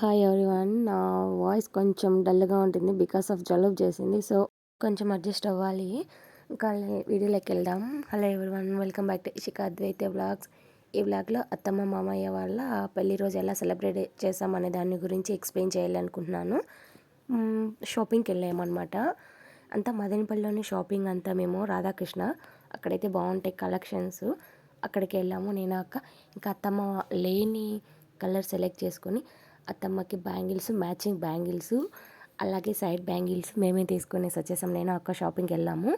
Hi everyone నా voice కొంచెం డల్గా ఉంటుంది బికాస్ ఆఫ్ జలుబు చేసింది. సో కొంచెం అడ్జస్ట్ అవ్వాలి. ఇంకా వీడియోలోకి వెళ్దాం. Hello one welcome back to Ishika Advaita blogs ఈ బ్లాగ్లో అత్తమ్మ మామయ్య వాళ్ళ పెళ్ళి రోజు ఎలా సెలబ్రేట్ చేసామనే దాని గురించి ఎక్స్ప్లెయిన్ చేయాలనుకుంటున్నాను. షాపింగ్కి వెళ్ళామన్నమాట అంతా మదనపల్లిలోని షాపింగ్ అంతా మేము రాధాకృష్ణ. అక్కడైతే బాగుంటాయి కలెక్షన్స్ అక్కడికి వెళ్ళాము. నేను అక్క ఇంకా అత్తమ్మ లేని కలర్ సెలెక్ట్ చేసుకొని అత్తమ్మకి బ్యాంగిల్స్ మ్యాచింగ్ బ్యాంగిల్స్ అలాగే సైడ్ బ్యాంగిల్స్ మేమే తీసుకునేసి వచ్చేసాం. నేను అక్క షాపింగ్కి వెళ్ళాము.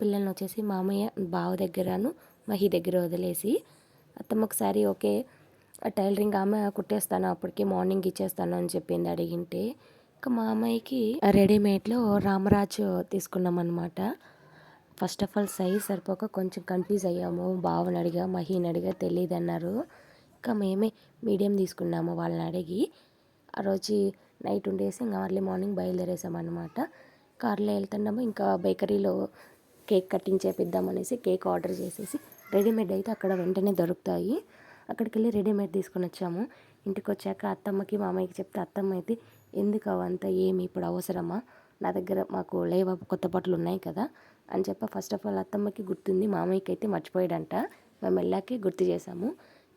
పిల్లల్ని వచ్చేసి మామయ్య బావ దగ్గరను మహి దగ్గర వదిలేసి అత్తమ్మకి సారీ ఓకే టైలరింగ్ ఆమె కుట్టేస్తాను అప్పటికి మార్నింగ్ ఇచ్చేస్తాను అని చెప్పింది అడిగింటే ఇంకా మా అమ్మాయికి రెడీమేడ్లో రామరాజ్ తీసుకున్నాం అనమాట ఫస్ట్ ఆఫ్ ఆల్ సైజ్ సరిపోక కొంచెం కన్ఫ్యూజ్ అయ్యాము. బావని అడిగా మహిని అడిగా తెలియదు అన్నారు ఇంకా మేమే మీడియం తీసుకున్నాము వాళ్ళని అడిగి ఆ రోజు నైట్ ఉండేసి ఇంకా అర్లీ మార్నింగ్ బయలుదేరేసామన్నమాట. కార్లో వెళ్తున్నాము ఇంకా బేకరీలో కేక్ కటింగ్ చేపిద్దామనేసి కేక్ ఆర్డర్ చేసేసి రెడీమేడ్ అయితే అక్కడ వెంటనే దొరుకుతాయి. అక్కడికి వెళ్ళి రెడీమేడ్ తీసుకొని వచ్చాము. ఇంటికి వచ్చాక అత్తమ్మకి మామయ్యకి చెప్తే అత్తమ్మ అయితే ఎందుకు అవంతా ఏమి ఇప్పుడు అవసరమా? నా దగ్గర మాకు లేవ కొత్త బట్టలు ఉన్నాయి కదా అని చెప్పి. ఫస్ట్ ఆఫ్ ఆల్ అత్తమ్మకి గుర్తుంది మామయ్యకి అయితే మర్చిపోయాడంట. మేము వెళ్ళాకే గుర్తు చేసాము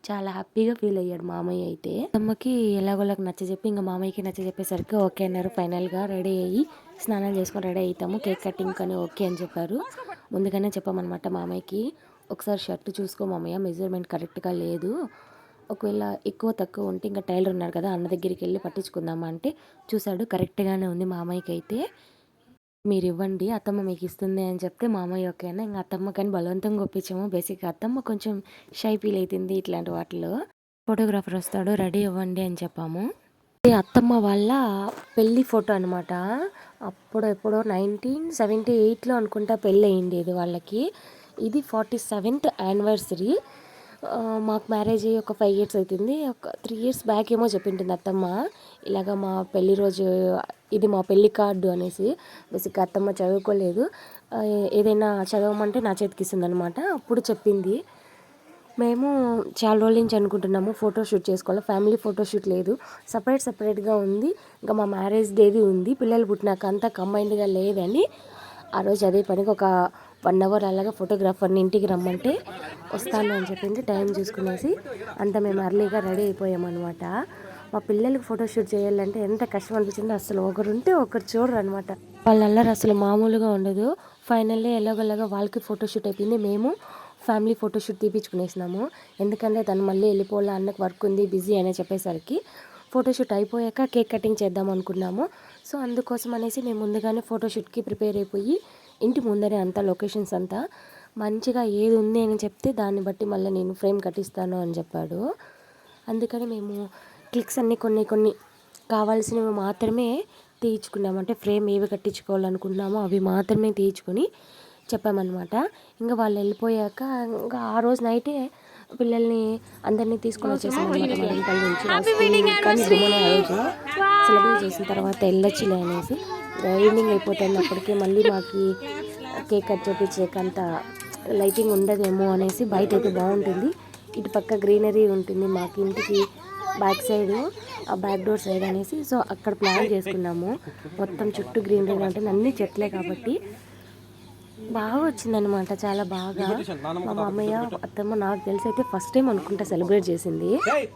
చాలా హ్యాపీగా ఫీల్ అయ్యాడు మామయ్య అయితే. అమ్మకి ఎలాగోలాగ నచ్చ చెప్పి ఇంకా మామయ్యకి నచ్చ చెప్పేసరికి ఓకే అన్నారు. ఫైనల్గా రెడీ అయ్యి స్నానాలు చేసుకొని రెడీ అవుతాము కేక్ కటింగ్ కానీ ఓకే అని చెప్పారు. ముందుగానే చెప్పామన్నమాట మామయ్యకి ఒకసారి షర్ట్ చూసుకో మామయ్య మెజర్మెంట్ కరెక్ట్గా లేదు. ఒకవేళ ఎక్కువ తక్కువ ఉంటే ఇంకా టైలర్ ఉన్నారు కదా అన్న దగ్గరికి వెళ్ళి పట్టించుకుందామా అంటే చూశాడు. కరెక్ట్గానే ఉంది మామయ్యకి అయితే మీరు ఇవ్వండి అత్తమ్మ మీకు ఇస్తుంది అని చెప్తే మామయ్య ఓకేనా ఇంకా అత్తమ్మ కానీ బలవంతంగా ఒప్పించాము బేసిక్గా అత్తమ్మ కొంచెం షై ఫీల్ అవుతుంది ఇట్లాంటి వాటిలో. ఫోటోగ్రాఫర్ వస్తాడు రెడీ ఇవ్వండి అని చెప్పాము. ఇది అత్తమ్మ వాళ్ళ పెళ్ళి ఫోటో అనమాట అప్పుడు ఎప్పుడో నైన్టీన్ సెవెంటీ ఎయిట్లో అనుకుంటా పెళ్ళి అయింది ఇది వాళ్ళకి. ఇది ఫార్టీ సెవెంత్ యానివర్సరీ. మాకు మ్యారేజ్ అయ్యి ఒక ఫైవ్ ఇయర్స్ అవుతుంది ఒక త్రీ ఇయర్స్ బ్యాక్ ఏమో చెప్పింటుంది అత్తమ్మ. ఇలాగ మా పెళ్ళి రోజు ఇది మా పెళ్ళి కార్డు అనేసి. బేసిక్గా అత్తమ్మ చదువుకోలేదు. ఏదైనా చదవమంటే నా చేతికి ఇస్తుంది అనమాట అప్పుడు చెప్పింది. మేము చాలా రోజుల నుంచి అనుకుంటున్నాము ఫోటో షూట్ చేసుకోవాలి. ఫ్యామిలీ ఫోటోషూట్ లేదు. సపరేట్ సపరేట్గా ఉంది. ఇంకా మా మ్యారేజ్ డేది ఉంది. పిల్లలు పుట్టినాక అంతా కంబైన్డ్గా లేదని ఆ రోజు అదే పనికి ఒక వన్ అవర్ అలాగా ఫోటోగ్రాఫర్ని ఇంటికి రమ్మంటే వస్తాను అని చెప్పింది. టైం చూసుకునేసి అంత మేము అర్లీగా రెడీ అయిపోయామన్నమాట. మా పిల్లలకి ఫోటోషూట్ చేయాలంటే ఎంత కష్టం అనిపించిందో అసలు ఒకరు ఉంటే ఒకరు చూడరు అనమాట వాళ్ళ అసలు మామూలుగా ఉండదు. ఫైనల్లీ ఎలాగోలాగా వాళ్ళకి ఫోటోషూట్ అయిపోయింది. మేము ఫ్యామిలీ ఫోటోషూట్ తీపించుకునేసినాము ఎందుకంటే తను మళ్ళీ వెళ్ళిపోలే అన్నకు వర్క్ ఉంది బిజీ అని చెప్పేసరికి ఫోటోషూట్ అయిపోయాక కేక్ కటింగ్ చేద్దాం అనుకున్నాము. సో అందుకోసం అనేసి మేము ముందుగానే ఫోటోషూట్కి ప్రిపేర్ అయిపోయి ఇంటి ముందరే అంతా లొకేషన్స్ అంతా మంచిగా ఏది ఉంది అని చెప్తే దాన్ని బట్టి మళ్ళీ నేను ఫ్రేమ్ కట్టిస్తాను అని చెప్పాడు. అందుకని మేము క్లిక్స్ అన్నీ కొన్ని కొన్ని కావాల్సినవి మాత్రమే తీయించుకున్నాము అంటే ఫ్రేమ్ ఏవి కట్టించుకోవాలనుకుంటున్నామో అవి మాత్రమే తీయించుకొని చెప్పామన్నమాట. ఇంకా వాళ్ళు వెళ్ళిపోయాక ఇంకా ఆ రోజు నైటే పిల్లల్ని అందరినీ తీసుకొని వచ్చేసాం అనమాట మదనపల్లి నుంచి ఆ స్కూల్ కానీ దుమ్మనే ఆ రోజు సెలబ్రేట్ చేసిన తర్వాత వెళ్ళొచ్చులే అనేసి ఈవినింగ్ అయిపోతుంది అప్పటికే మళ్ళీ మాకు కేక్ కట్ చేపించేకంత లైటింగ్ ఉండదేమో అనేసి బయట అయితే బాగుంటుంది. ఇటు పక్క గ్రీనరీ ఉంటుంది మాకు ఇంటికి బ్యాక్ సైడ్ ఆ బ్యాక్ డోర్ సైడ్ అనేసి. సో అక్కడ ప్లాన్ చేసుకున్నాము. మొత్తం చుట్టూ గ్రీనరీ అంటే అన్ని చెట్లే కాబట్టి బాగా. వచ్చిందనమాట చాలా బాగా మా మామయ్య అత్తమ్మ నాకు తెలిసి అయితే ఫస్ట్ టైం అనుకుంటా సెలబ్రేట్ చేసింది.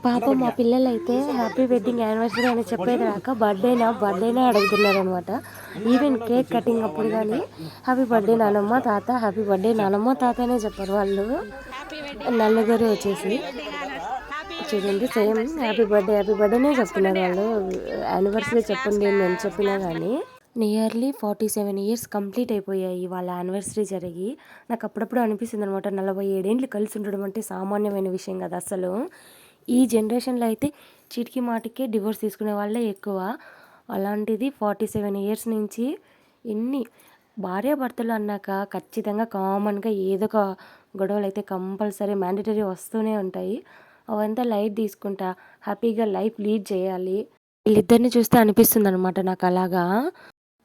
పాప మా పిల్లలు అయితే హ్యాపీ వెడ్డింగ్ యానివర్సరీ అని చెప్పేది రాక బర్త్డేనా బర్త్డేనా అడుగుతున్నారు అనమాట ఈవెన్ కేక్ కటింగ్ అప్పుడు కానీ హ్యాపీ బర్త్డే నానమ్మ తాత హ్యాపీ బర్త్డే నానమ్మ తాత అనే చెప్పారు వాళ్ళు. నలుగురు వచ్చేసి చూడండి సేమ్ హ్యాపీ బర్త్డే హ్యాపీ బర్త్డేనే చెప్తున్నారు వాళ్ళు. యానివర్సరీ చెప్పండి నేను చెప్పినా కానీ nearly forty seven years complete అయిపోయాయి. వాళ్ళ యానివర్సరీ జరిగి నాకు అప్పుడప్పుడు అనిపిస్తుంది అనమాట నలభై ఏడేండ్లు కలిసి ఉండడం అంటే సామాన్యమైన విషయం కదా అసలు. ఈ జనరేషన్లో అయితే చిటికి మాటికే డివోర్స్ తీసుకునే వాళ్ళే ఎక్కువ. అలాంటిది ఫార్టీ సెవెన్ ఇయర్స్ నుంచి ఎన్ని భార్యాభర్తలు అన్నాక ఖచ్చితంగా కామన్గా ఏదో ఒక గొడవలు అయితే కంపల్సరీ మ్యాండటరీ వస్తూనే ఉంటాయి. అవంతా లైట్ తీసుకుంటా హ్యాపీగా లైఫ్ లీడ్ చేయాలి. వీళ్ళిద్దరిని చూస్తే అనిపిస్తుంది అనమాట నాకు అలాగా.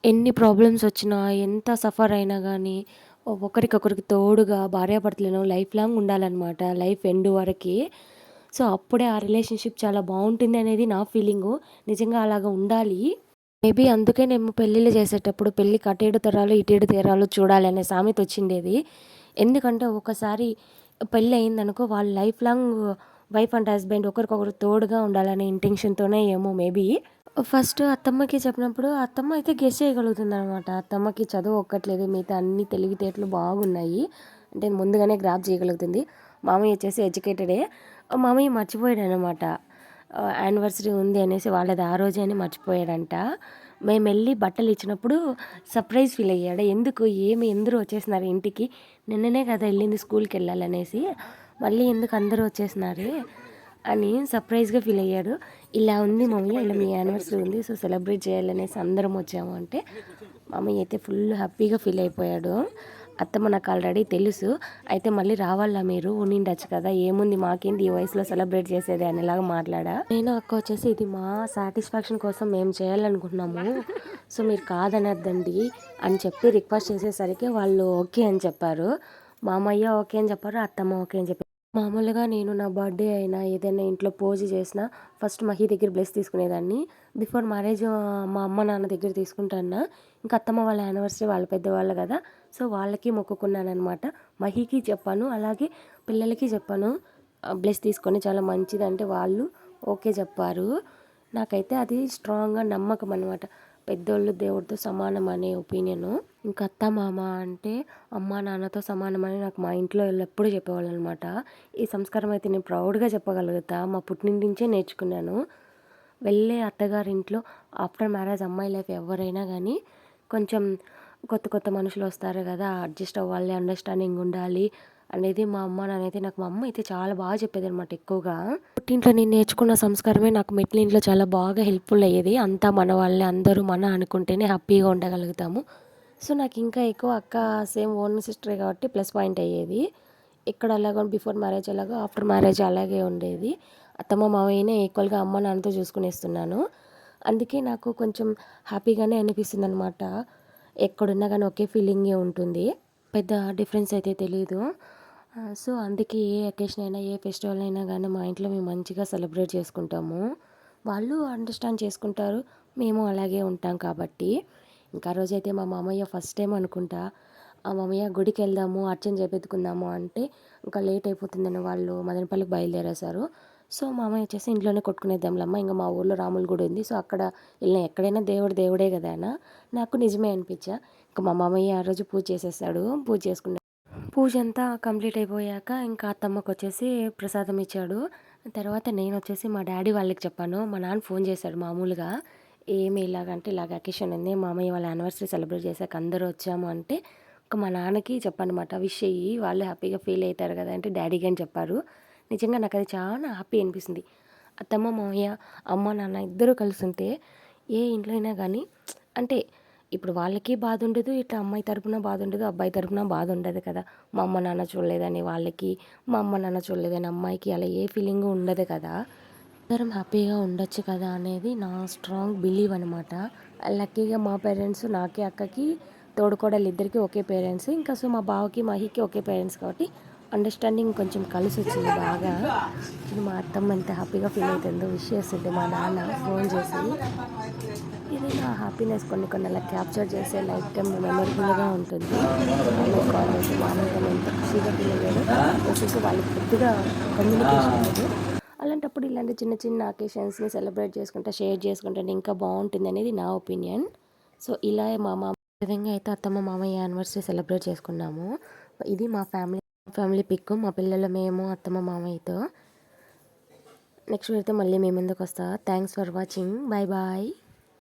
ఎన్ని ప్రాబ్లమ్స్ వచ్చినా ఎంత సఫర్ అయినా కానీ ఒకరికొకరికి తోడుగా భార్యాభర్తలను లైఫ్ లాంగ్ ఉండాలన్నమాట. లైఫ్ ఎండ్ వరకు. సో అప్పుడే ఆ రిలేషన్షిప్ చాలా బాగుంటుంది అనేది నా ఫీలింగు నిజంగా అలాగ ఉండాలి. మేబీ అందుకే నేను పెళ్ళిళ్ళు చేసేటప్పుడు పెళ్ళి కట్టేడు తరాలు ఇటేడు తీరాలు చూడాలి అనే సామెత వచ్చిండేది. ఎందుకంటే ఒకసారి పెళ్ళి అయిందనుకో వాళ్ళు life long wife and husband ఒకరికొకరు తోడుగా ఉండాలనే ఇంటెన్షన్తోనే ఏమో మేబీ ఫస్ట్ అత్తమ్మకి చెప్పినప్పుడు అత్తమ్మ అయితే గెస్ చేయగలుగుతుంది అనమాట అత్తమ్మకి చదువు ఒక్కట్లేదు మిగతా అన్ని తెలివితేటలు బాగున్నాయి. అంటే ముందుగానే గ్రాప్ చేయగలుగుతుంది. మామయ్య వచ్చేసి ఎడ్యుకేటెడే మామయ్య మర్చిపోయాడు అనమాట యానివర్సరీ ఉంది అనేసి వాళ్ళది ఆ రోజే అని మర్చిపోయాడంట. మేము వెళ్ళి బట్టలు ఇచ్చినప్పుడు సర్ప్రైజ్ ఫీల్ అయ్యాడు. ఎందుకు ఏమి అందరూ వచ్చేసినారు ఇంటికి? నిన్ననే కదా వెళ్ళింది స్కూల్కి వెళ్ళాలనేసి. మళ్ళీ ఎందుకు అందరూ వచ్చేసినారు అని సర్ప్రైజ్గా ఫీల్ అయ్యాడు. ఇలా ఉంది మమ్మీ. ఇలా మీ యానివర్సరీ ఉంది. సో సెలబ్రేట్ చేయాలనేసి అందరం వచ్చాము అంటే మమ్మీ అయితే ఫుల్ హ్యాపీగా ఫీల్ అయిపోయాడు. అత్తమ్మ నాకు ఆల్రెడీ తెలుసు. అయితే మళ్ళీ రావాలా మీరు? ఉండిండొచ్చు కదా. ఏముంది? మాకేంది ఈ వయసులో సెలబ్రేట్ చేసేది అనేలాగా మాట్లాడా. నేను అక్క వచ్చేసి ఇది మా సాటిస్ఫాక్షన్ కోసం మేము చేయాలనుకుంటున్నాము సో మీరు కాదనద్దండి అని చెప్పి రిక్వెస్ట్ చేసేసరికి వాళ్ళు ఓకే అని చెప్పారు. మామయ్య ఓకే అని చెప్పారు. అత్తమ్మ ఓకే అని చెప్పారు మామూలుగా నేను నా బర్త్డే అయినా ఏదైనా ఇంట్లో పూజ చేసినా ఫస్ట్ మహి దగ్గర బ్లెస్ తీసుకునేదాన్ని. బిఫోర్ మ్యారేజ్ మా అమ్మ నాన్న దగ్గర తీసుకుంటాను ఇంకా అత్తమ్మ వాళ్ళ యానివర్సరీ వాళ్ళ పెద్దవాళ్ళు కదా సో వాళ్ళకి మొక్కుకున్నాను అనమాట మహికి చెప్పాను అలాగే పిల్లలకి చెప్పాను బ్లెస్ తీసుకొని చాలా మంచిది అంటే వాళ్ళు ఓకే చెప్పారు. నాకైతే అది స్ట్రాంగ్గా నమ్మకం అనమాట పెద్దోళ్ళు దేవుడితో సమానం అనే ఒపీనియను. ఇంకా అత్త మామ అంటే అమ్మ నాన్నతో సమానమని నాకు మా ఇంట్లో ఎప్పుడూ చెప్పేవాళ్ళు అనమాట ఈ సంస్కారం అయితే నేను ప్రౌడ్గా చెప్పగలుగుతా. మా పుట్టినింటి నుంచే నేర్చుకున్నాను. వెళ్ళే అత్తగారింట్లో ఆఫ్టర్ మ్యారేజ్ అమ్మాయి లైఫ్ ఎవరైనా కానీ కొంచెం కొత్త కొత్త మనుషులు వస్తారు కదా అడ్జస్ట్ అవ్వాలి అండర్స్టాండింగ్ ఉండాలి అనేది మా అమ్మ నాన్నైతే నాకు మా అమ్మ అయితే చాలా బాగా చెప్పేది అనమాట ఎక్కువగా. పుట్టింట్లో నేను నేర్చుకున్న సంస్కారమే నాకు మెట్లింట్లో చాలా బాగా హెల్ప్ఫుల్ అయ్యేది. అంతా మన వాళ్ళే అందరూ మన అనుకుంటేనే హ్యాపీగా ఉండగలుగుతాము. సో నాకు ఇంకా ఎక్కువ అక్క సేమ్ ఓన్ సిస్టరే కాబట్టి ప్లస్ పాయింట్ అయ్యేది. ఇక్కడ అలాగో బిఫోర్ మ్యారేజ్ అలాగో ఆఫ్టర్ మ్యారేజ్ అలాగే ఉండేది. అత్తమ్మ మామయ్యనే ఈక్వల్గా అమ్మ నాన్నతో చూసుకునేస్తున్నాను. అందుకే నాకు కొంచెం హ్యాపీగానే అనిపిస్తుంది అనమాట ఎక్కడున్నా కానీ ఒకే ఫీలింగే ఉంటుంది. పెద్ద డిఫరెన్స్ అయితే తెలియదు సో అందుకే ఏ అకేషన్ అయినా ఏ ఫెస్టివల్ అయినా కానీ మా ఇంట్లో మేము మంచిగా సెలబ్రేట్ చేసుకుంటాము. వాళ్ళు అండర్స్టాండ్ చేసుకుంటారు. మేము అలాగే ఉంటాం కాబట్టి. ఇంకా రోజైతే మా మామయ్య ఫస్ట్ టైం అనుకుంటా ఆ మామయ్య గుడికి వెళ్దాము అర్చన చేపెట్టుకుందాము అంటే ఇంకా లేట్ అయిపోతుందని వాళ్ళు మదనపల్లికి బయలుదేరేశారు సో మామయ్య వచ్చేసి ఇంట్లోనే కొట్టుకునేద్దాంలమ్మ ఇంకా మా ఊర్లో రాముల గుడి ఉంది. సో అక్కడ వెళ్ళిన ఎక్కడైనా దేవుడు దేవుడే కదా అన్న నాకు నిజమే అనిపించా. ఇంకా మా మామయ్య ఆ రోజు పూజ చేసేసాడు పూజ చేసుకున్నాడు పూజ అంతా కంప్లీట్ అయిపోయాక ఇంకా అత్తమ్మకు వచ్చేసి ప్రసాదం ఇచ్చాడు. తర్వాత నేను వచ్చేసి మా డాడీ వాళ్ళకి చెప్పాను మా నాన్న ఫోన్ చేశాడు మామూలుగా. ఏమి ఇలాగంటే ఇలాగ అకేషన్ ఉంది. మామయ్య వాళ్ళ యానివర్సరీ సెలబ్రేట్ చేశాక అందరూ వచ్చాము అంటే ఒక మా నాన్నకి చెప్పనమాట విష్ అయ్యి వాళ్ళు హ్యాపీగా ఫీల్ అవుతారు కదా అంటే డాడీకి అని చెప్పారు. నిజంగా నాకు అది చాలా హ్యాపీ అనిపిస్తుంది. అత్తమ్మ మామయ్య అమ్మ నాన్న ఇద్దరూ కలిసి ఉంటే ఏ ఇంట్లో అయినా కానీ అంటే ఇప్పుడు వాళ్ళకి బాధ ఉండదు ఇట్లా అమ్మాయి తరపున బాధ ఉండదు అబ్బాయి తరపున బాధ ఉండదు కదా. మా అమ్మ నాన్న చూడలేదని వాళ్ళకి మా అమ్మ నాన్న చూడలేదని అమ్మాయికి అలా ఏ ఫీలింగ్ ఉండదు కదా. అందరం హ్యాపీగా ఉండొచ్చు కదా అనేది నా స్ట్రాంగ్ బిలీవ్ అనమాట లక్కీగా మా పేరెంట్స్ నాకే అక్కకి తోడుకోడలు ఇద్దరికి ఒకే పేరెంట్స్. ఇంకా సో మా బావకి మహికి ఒకే పేరెంట్స్ కాబట్టి అండర్స్టాండింగ్ కొంచెం కలిసి వచ్చింది బాగా మా అత్తమ్మ ఎంత హ్యాపీగా ఫీల్ అవుతుందో విష్ చేస్తుంటే మా నాన్న ఫోన్ చేసి. ఇది నా హ్యాపీనెస్ కొన్ని కొన్ని అలా క్యాప్చర్ చేసే లైఫ్ టైం మెమొరబుల్గా ఉంటుంది. కాల్ చేసి మా అన్నయ్య ఎంత ఖుషిగా ఫీల్ అయ్యాడు వాళ్ళకి కొద్దిగా కమ్యూనికేషన్ లేదు అలాంటప్పుడు ఇలాంటి చిన్న చిన్న అకేషన్స్ని సెలబ్రేట్ చేసుకుంటా షేర్ చేసుకుంటే ఇంకా బాగుంటుంది అనేది నా ఒపీనియన్ సో ఇలా మా మామ విధంగా అయితే అత్తమ్మ మామయ్య యానివర్సరీ సెలబ్రేట్ చేసుకున్నాము. ఇది మా ఫ్యామిలీ ఫ్యామిలీ పిక్ మా పిల్లలు మేము అత్తమ్మ మామయ్యతో. నెక్స్ట్ అయితే మళ్ళీ మీ ముందుకు వస్తా. Thanks for watching bye bye